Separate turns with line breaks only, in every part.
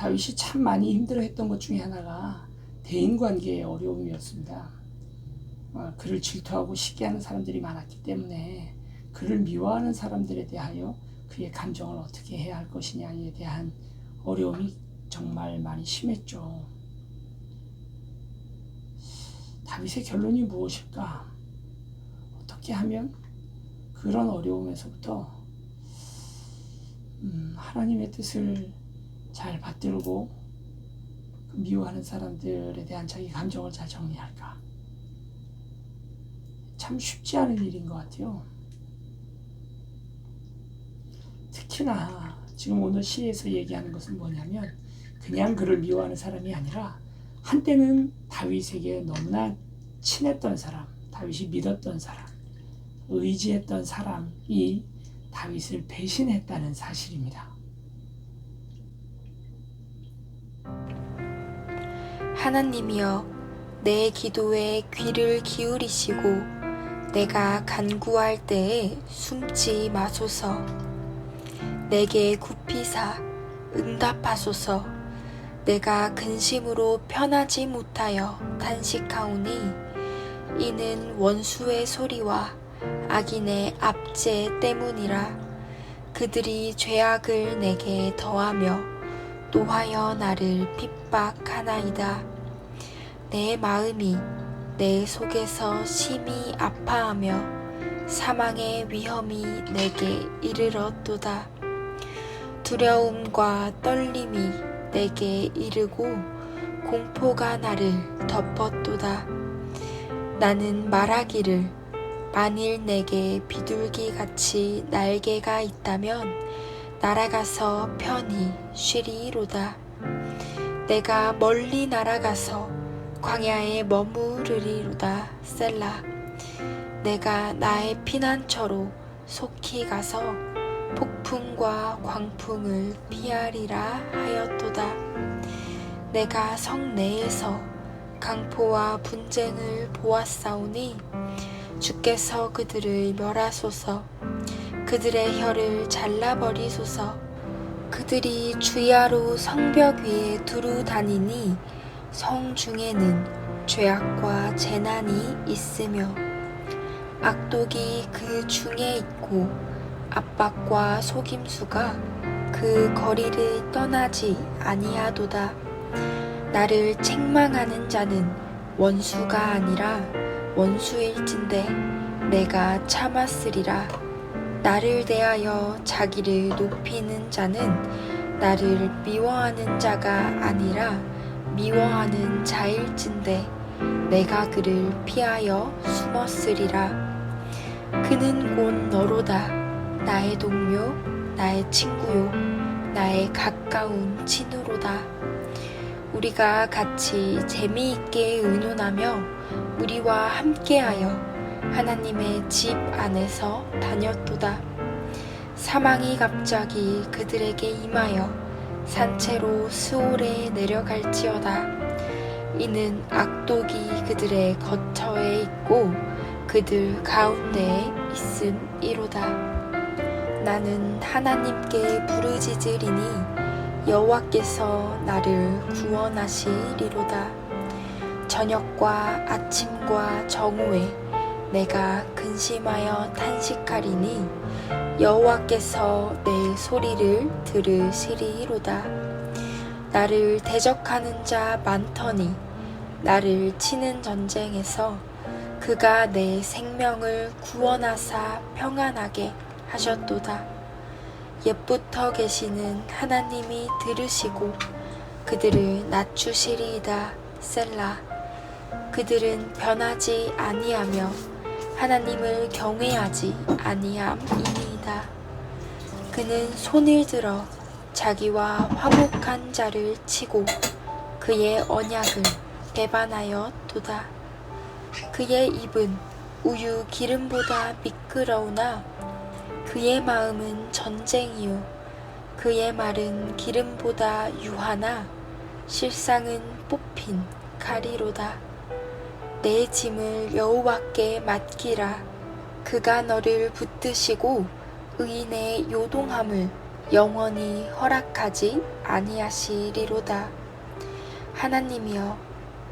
다윗이 참 많이 힘들어했던 것 중에 하나가 대인 관계의 어려움이었습니다. 어, 그를 질투하고 쉽게 하는 사람들이 많았기 때문에 그를 미워하는 사람들에 대하여 그의 감정을 어떻게 해야 할 것이냐에 대한 어려움이 정말 많이 심했죠. 다윗의 결론이 무엇일까? 어떻게 하면 그런 어려움에서부터 음, 하나님의 뜻을 잘 받들고 그 미워하는 사람들에 대한 자기 감정을 잘 정리할까? 참 쉽지 않은 일인 것 같아요. 특히나 지금 오늘 시에서 얘기하는 것은 뭐냐면 그냥 그를 미워하는 사람이 아니라 한때는 다윗에게 너무나 친했던 사람, 다윗이 믿었던 사람, 의지했던 사람이 다윗을 배신했다는 사실입니다.
하나님이여 내 기도에 귀를 기울이시고 내가 간구할 때에 숨지 마소서. 내게 굽히사 응답하소서. 내가 근심으로 편하지 못하여 탄식하오니 이는 원수의 소리와 악인의 압제 때문이라. 그들이 죄악을 내게 더하며 노하여 나를 핍박하나이다. 내 마음이 내 속에서 심히 아파하며 사망의 위험이 내게 이르렀도다. 두려움과 떨림이 내게 이르고 공포가 나를 덮었도다. 나는 말하기를 만일 내게 비둘기 같이 날개가 있다면 날아가서 편히 쉬리로다. 내가 멀리 날아가서 광야에 머무르리로다. 셀라. 내가 나의 피난처로 속히 가서 폭풍과 광풍을 피하리라 하였도다. 내가 성 내에서 강포와 분쟁을 보았사오니 주께서 그들을 멸하소서 그들의 혀를 잘라버리소서. 그들이 주야로 성벽 위에 두루 다니니 성 중에는 죄악과 재난이 있으며 악독이 그 중에 있고 압박과 속임수가 그 거리를 떠나지 아니하도다. 나를 책망하는 자는 원수가 아니라 원수일진데 내가 참았으리라 나를 대하여 자기를 높이는 자는 나를 미워하는 자가 아니라 미워하는 자일진데 내가 그를 피하여 숨었으리라. 그는 곧 너로다. 나의 동료 나의 친구요 나의 가까운 친구로다. 우리가 같이 재미있게 의논하며 우리와 함께하여 하나님의 집 안에서 다녔도다. 사망이 갑자기 그들에게 임하여 산채로 스올에 내려갈지어다. 이는 악독이 그들의 거처에 있고 그들 가운데에 있음이로다. 나는 하나님께 부르짖으리니 여호와께서 나를 구원하시리로다. 저녁과 아침과 정오에 내가 근심하여 탄식하리니 여호와께서 내 소리를 들으시리로다. 나를 대적하는 자 많더니 나를 치는 전쟁에서 그가 내 생명을 구원하사 평안하게 하셨도다. 옛부터 계시는 하나님이 들으시고 그들을 낮추시리이다. 셀라. 그들은 변하지 아니하며 하나님을 경외하지 아니함이니이다. 그는 손을 들어 자기와 화목한 자를 치고 그의 언약을 배반하여 도다. 그의 입은 우유 기름보다 미끄러우나 그의 마음은 전쟁이요 그의 말은 기름보다 유하나 실상은 뽑힌 가리로다. 내 짐을 여호와께 맡기라. 그가 너를 붙드시고 의인의 요동함을 영원히 허락하지 아니하시리로다. 하나님이여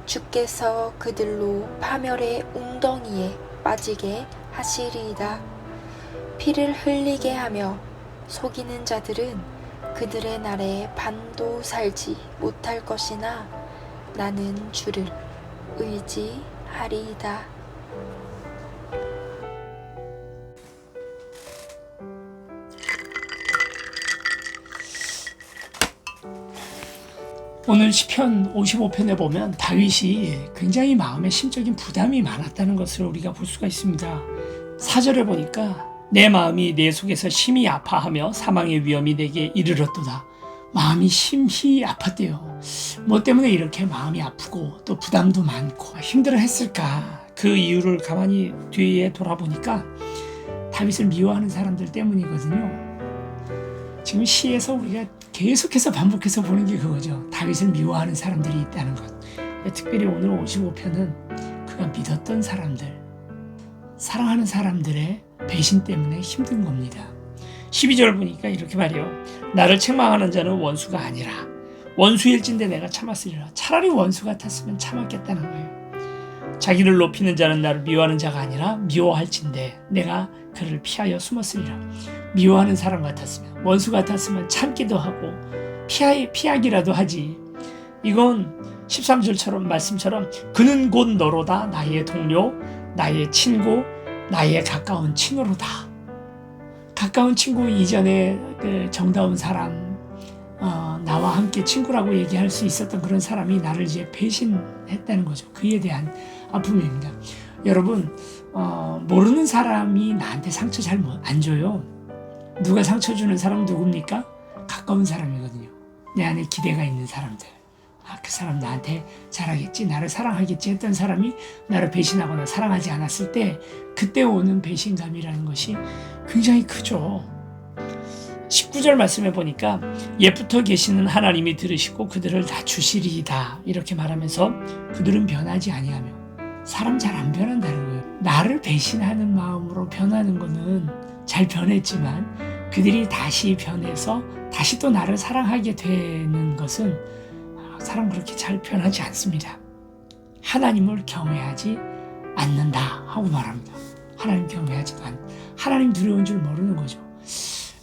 주께서 그들로 파멸의 웅덩이에 빠지게 하시리이다. 피를 흘리게 하며 속이는 자들은 그들의 날에 반도 살지 못할 것이나 나는 주를 의지 하리이다.
오늘 시편 55편에 보면 다윗이 굉장히 마음에 심적인 부담이 많았다는 것을 우리가 볼 수가 있습니다. 사절에 보니까 내 마음이 내 속에서 심히 아파하며 사망의 위험이 내게 이르렀도다. 마음이 심히 아팠대요. 뭐 때문에 이렇게 마음이 아프고 또 부담도 많고 힘들어 했을까? 그 이유를 가만히 뒤에 돌아보니까 다윗을 미워하는 사람들 때문이거든요. 지금 시에서 우리가 계속해서 반복해서 보는 게 그거죠. 다윗을 미워하는 사람들이 있다는 것. 특별히 오늘 55편은 그가 믿었던 사람들, 사랑하는 사람들의 배신 때문에 힘든 겁니다. 12절 보니까 이렇게 말해요. 나를 책망하는 자는 원수가 아니라 원수일진데 내가 참았으리라. 차라리 원수 같았으면 참았겠다는 거예요. 자기를 높이는 자는 나를 미워하는 자가 아니라 미워할진데 내가 그를 피하여 숨었으리라. 미워하는 사람 같았으면 원수 같았으면 참기도 하고 피하, 피하기라도 하지. 이건 13절처럼 말씀처럼 그는 곧 너로다 나의 동료 나의 친구 나의 가까운 친구로다. 가까운 친구 이전에 그 정다운 사람 어, 나와 함께 친구라고 얘기할 수 있었던 그런 사람이 나를 이제 배신했다는 거죠. 그에 대한 아픔입니다. 여러분 어, 모르는 사람이 나한테 상처 잘 안 줘요. 누가 상처 주는 사람 누굽니까? 가까운 사람이거든요. 내 안에 기대가 있는 사람들. 아, 그 사람 나한테 잘하겠지, 나를 사랑하겠지 했던 사람이 나를 배신하거나 사랑하지 않았을 때 그때 오는 배신감이라는 것이 굉장히 크죠. 19절 말씀에 보니까 옛부터 계시는 하나님이 들으시고 그들을 낮추시리이다 이렇게 말하면서 그들은 변하지 아니하며 사람 잘 안 변한다는 거예요. 나를 배신하는 마음으로 변하는 거는 잘 변했지만 그들이 다시 변해서 다시 또 나를 사랑하게 되는 것은 사람 그렇게 잘 변하지 않습니다. 하나님을 경외하지 않는다 하고 말합니다. 하나님 경외하지 않. 하나님 두려운 줄 모르는 거죠.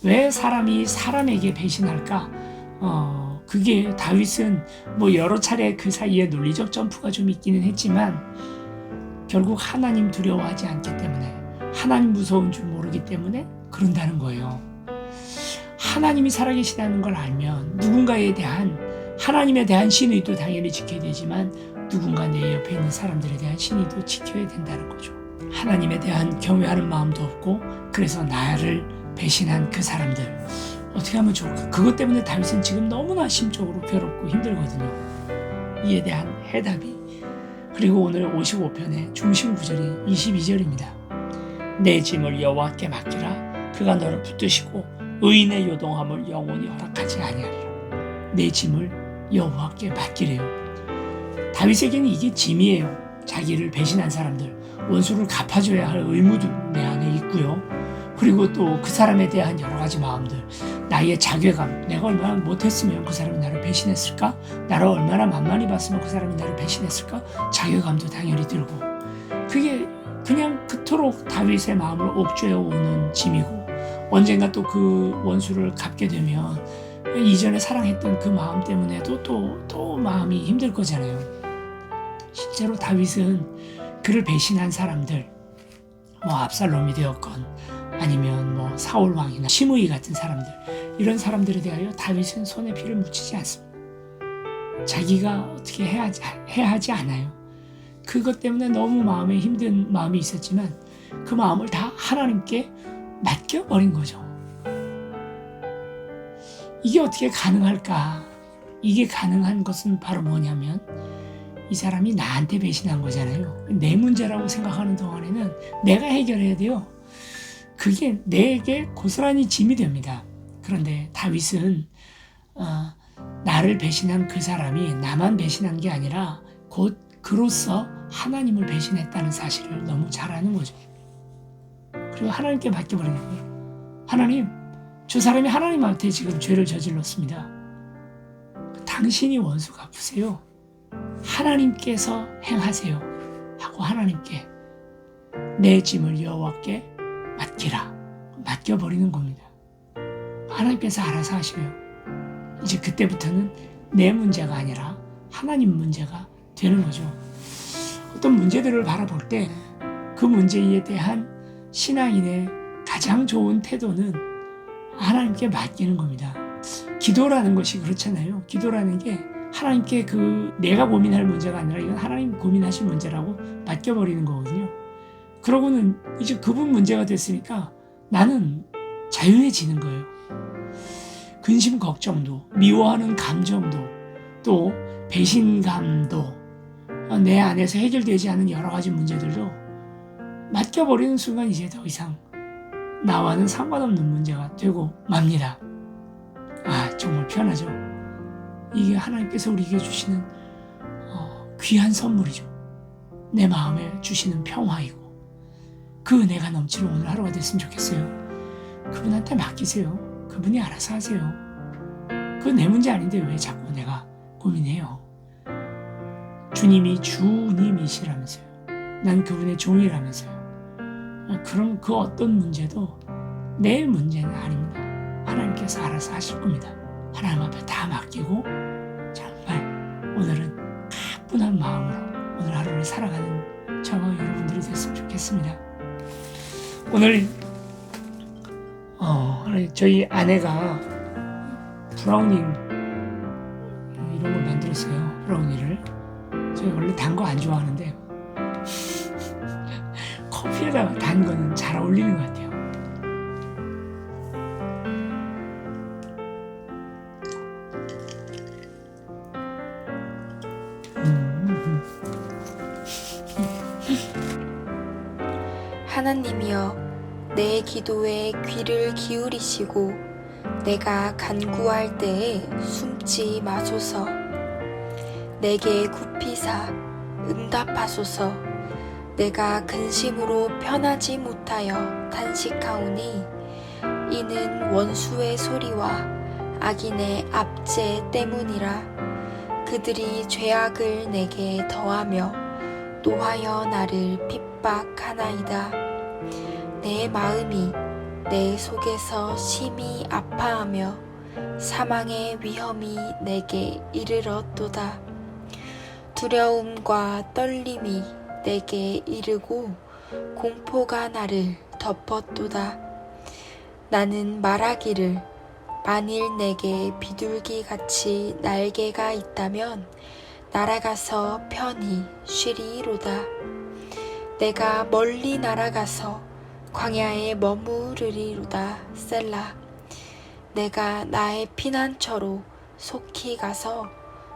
왜 사람이 사람에게 배신할까? 어, 그게 다윗은 뭐 여러 차례 그 사이에 논리적 점프가 좀 있기는 했지만 결국 하나님 두려워하지 않기 때문에 하나님 무서운 줄 모르기 때문에 그런다는 거예요. 하나님이 살아계시다는 걸 알면 누군가에 대한 하나님에 대한 신의도 당연히 지켜야 되지만 누군가 내 옆에 있는 사람들에 대한 신의도 지켜야 된다는 거죠. 하나님에 대한 경외하는 마음도 없고 그래서 나를 배신한 그 사람들 어떻게 하면 좋을까? 그것 때문에 다윗은 지금 너무나 심적으로 괴롭고 힘들거든요. 이에 대한 해답이 그리고 오늘 55편의 중심 구절이 22절입니다. 내 짐을 여호와께 맡기라 그가 너를 붙드시고 의인의 요동함을 영원히 허락하지 아니하리라. 내 짐을 여호와께 맡기래요. 다윗에게는 이게 짐이에요. 자기를 배신한 사람들, 원수를 갚아줘야 할 의무도 내 안에 있고요. 그리고 또 그 사람에 대한 여러 가지 마음들, 나의 자괴감, 내가 얼마나 못했으면 그 사람이 나를 배신했을까? 나를 얼마나 만만히 봤으면 그 사람이 나를 배신했을까? 자괴감도 당연히 들고, 그게 그냥 그토록 다윗의 마음을 옥죄어 오는 짐이고, 언젠가 또 그 원수를 갚게 되면 이전에 사랑했던 그 마음 때문에도 또, 또 마음이 힘들 거잖아요. 실제로 다윗은 그를 배신한 사람들, 뭐 압살롬이 되었건 아니면 뭐 사울 왕이나 시므이 같은 사람들 이런 사람들에 대하여 다윗은 손에 피를 묻히지 않습니다. 자기가 어떻게 해야, 해야 하지 않아요. 그것 때문에 너무 마음에 힘든 마음이 있었지만 그 마음을 다 하나님께 맡겨버린 거죠. 이게 어떻게 가능할까? 이게 가능한 것은 바로 뭐냐면 이 사람이 나한테 배신한 거잖아요. 내 문제라고 생각하는 동안에는 내가 해결해야 돼요. 그게 내게 고스란히 짐이 됩니다. 그런데 다윗은 어, 나를 배신한 그 사람이 나만 배신한 게 아니라 곧 그로서 하나님을 배신했다는 사실을 너무 잘 아는 거죠. 그리고 하나님께 맡겨버리는 거예요. 하나님, 저 사람이 하나님한테 지금 죄를 저질렀습니다. 당신이 원수 갚으세요. 하나님께서 행하세요. 하고 하나님께 내 짐을 여호와께 맡기라. 맡겨버리는 겁니다. 하나님께서 알아서 하시고요. 이제 그때부터는 내 문제가 아니라 하나님 문제가 되는 거죠. 어떤 문제들을 바라볼 때 그 문제에 대한 신앙인의 가장 좋은 태도는 하나님께 맡기는 겁니다. 기도라는 것이 그렇잖아요. 기도라는 게 하나님께 그 내가 고민할 문제가 아니라 이건 하나님 고민하실 문제라고 맡겨버리는 거거든요. 그러고는 이제 그분 문제가 됐으니까 나는 자유해지는 거예요. 근심 걱정도, 미워하는 감정도, 또 배신감도, 어, 내 안에서 해결되지 않은 여러 가지 문제들도 맡겨버리는 순간 이제 더 이상 나와는 상관없는 문제가 되고 맙니다. 아, 정말 편하죠. 이게 하나님께서 우리에게 주시는 어, 귀한 선물이죠. 내 마음에 주시는 평화이고 그 은혜가 넘치는 오늘 하루가 됐으면 좋겠어요. 그분한테 맡기세요. 그분이 알아서 하세요. 그 내 문제 아닌데 왜 자꾸 내가 고민해요. 주님이 주님이시라면서요. 난 그분의 종이라면서요. 아, 그럼 그 어떤 문제도 내 문제는 아닙니다. 하나님께서 알아서 하실 겁니다. 하나님 앞에 다 맡기고 정말 오늘은 가뿐한 마음으로 오늘 하루를 살아가는 저와 여러분들이 됐으면 좋겠습니다. 오늘 어, 저희 아내가 브라우니 이런 걸 만들었어요. 브라우니를. 제가 원래 단 거 안 좋아하는데 커피에다가 단 거는 잘 어울리는 것 같아요. 음,
하나님이여 내 기도에 귀를 기울이시고 내가 간구할 때에 숨지 마소서. 내게 굽히사 응답하소서 내가 근심으로 편하지 못하여 탄식하오니 이는 원수의 소리와 악인의 압제 때문이라 그들이 죄악을 내게 더하며 노하여 나를 핍박하나이다. 내 마음이 내 속에서 심히 아파하며 사망의 위험이 내게 이르렀도다. 두려움과 떨림이 내게 이르고 공포가 나를 덮었도다. 나는 말하기를 만일 내게 비둘기 같이 날개가 있다면 날아가서 편히 쉬리로다. 내가 멀리 날아가서 광야에 머무르리로다. 셀라. 내가 나의 피난처로 속히 가서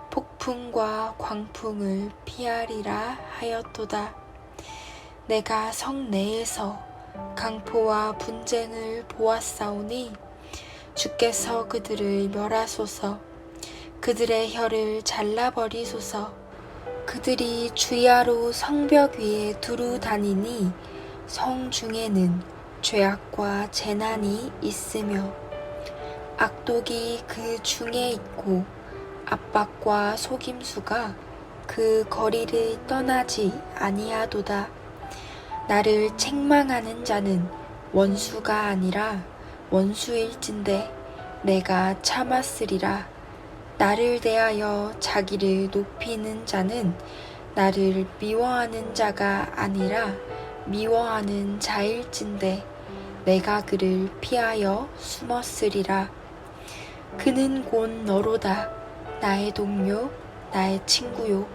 폭풍과 광풍을 피하리라 하였도다. 내가 성 내에서 강포와 분쟁을 보았사오니 주께서 그들을 멸하소서 그들의 혀를 잘라버리소서 그들이 주야로 성벽 위에 두루 다니니 성 중에는 죄악과 재난이 있으며 악독이 그 중에 있고 압박과 속임수가 그 거리를 떠나지 아니하도다. 나를 책망하는 자는 원수가 아니라 원수일진데 내가 참았으리라. 나를 대하여 자기를 높이는 자는 나를 미워하는 자가 아니라 미워하는 자일진데 내가 그를 피하여 숨었으리라. 그는 곧 너로다. 나의 동료, 나의 친구요,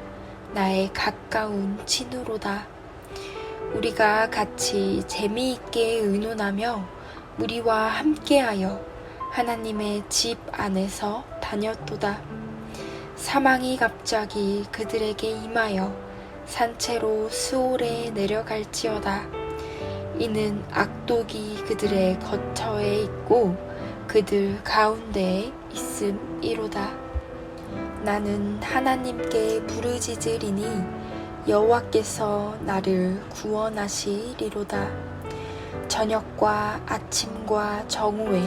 나의 가까운 친우로다. 우리가 같이 재미있게 의논하며 우리와 함께하여 하나님의 집 안에서 다녔도다. 사망이 갑자기 그들에게 임하여 산채로 스올에 내려갈지어다. 이는 악독이 그들의 거처에 있고 그들 가운데에 있음이로다. 나는 하나님께 부르짖으리니 여호와께서 나를 구원하시리로다. 저녁과 아침과 정오에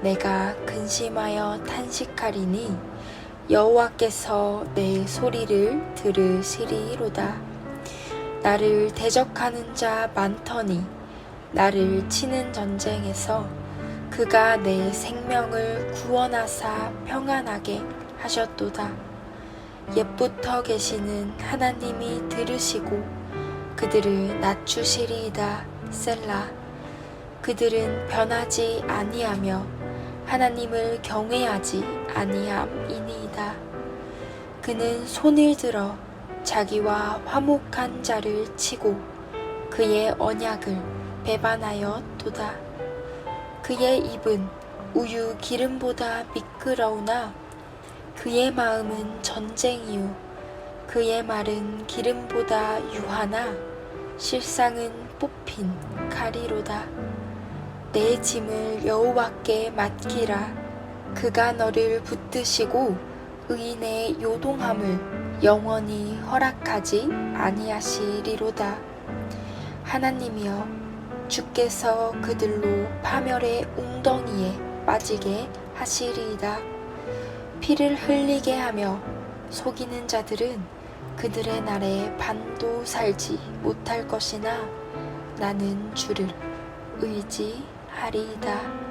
내가 근심하여 탄식하리니 여호와께서 내 소리를 들으시리로다. 나를 대적하는 자 많더니 나를 치는 전쟁에서 그가 내 생명을 구원하사 평안하게 하셨도다. 옛부터 계시는 하나님이 들으시고 그들을 낮추시리이다. 셀라. 그들은 변하지 아니하며 하나님을 경외하지 아니함이니이다. 그는 손을 들어 자기와 화목한 자를 치고 그의 언약을 배반하였도다. 그의 입은 우유 기름보다 미끄러우나 그의 마음은 전쟁이요 그의 말은 기름보다 유하나 실상은 뽑힌 칼이로다. 내 짐을 여호와께 맡기라. 그가 너를 붙드시고 의인의 요동함을 영원히 허락하지 아니하시리로다. 하나님이여 주께서 그들로 파멸의 웅덩이에 빠지게 하시리이다. 피를 흘리게 하며 속이는 자들은 그들의 날에 반도 살지 못할 것이나 나는 주를 의지하리이다.